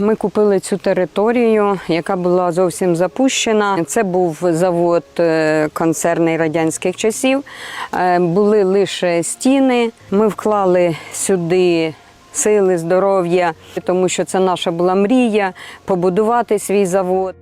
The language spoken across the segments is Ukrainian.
Ми купили цю територію, яка була зовсім запущена. Це був завод е, концерний радянських часів. Е, Були лише стіни. Ми вклали сюди. Сили, здоров'я, тому що це наша була мрія побудувати свій завод.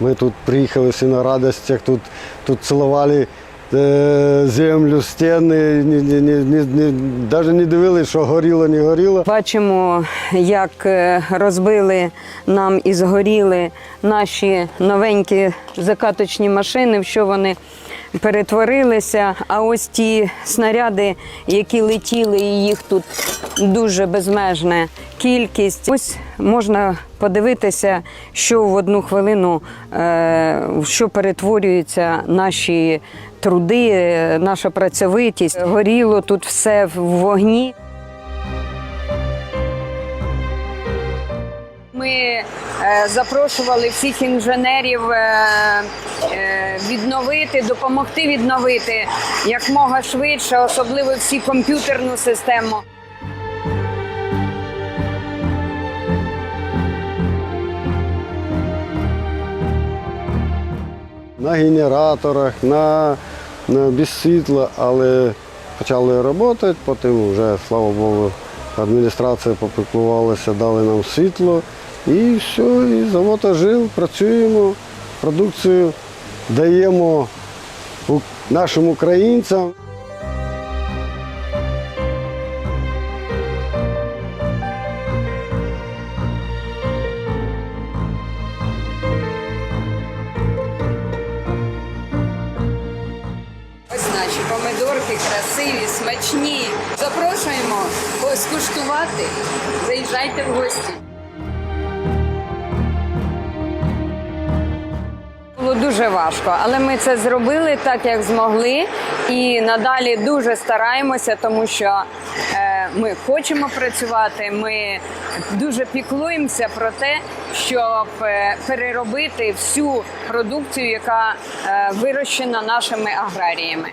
Мы тут приехали все на радостях, тут, тут целовали е, землю, стіни, ні, ні, ні, ні, ні, навіть не дивилися, що горіло, не горіло. Бачимо, як е, розбили нам і згоріли наші новенькі закаточні машини, в що вони перетворилися. А ось ті снаряди, які летіли, і їх тут дуже безмежна кількість. Ось можна подивитися, що в одну хвилину е, що перетворюються наші труди, е, наша працьовитість. Горіло тут все в вогні. Ми е, запрошували всіх інженерів відновити, допомогти відновити якмога швидше, особливо всі комп'ютерну систему. На генераторах, на, на без світла, але почали працювати, потім вже, слава Богу, адміністрація попіклувалася, дали нам світло і все, і завод ожив, працюємо, продукцію даємо нашим українцям. Наші помидорки красиві, смачні. Запрошуємо скуштувати. Заїжджайте в гості. Було дуже важко, але ми це зробили так, як змогли, і надалі дуже стараємося, тому що е, ми хочемо працювати. Ми дуже піклуємося про те, щоб е, переробити всю продукцію, яка е, вирощена нашими аграріями.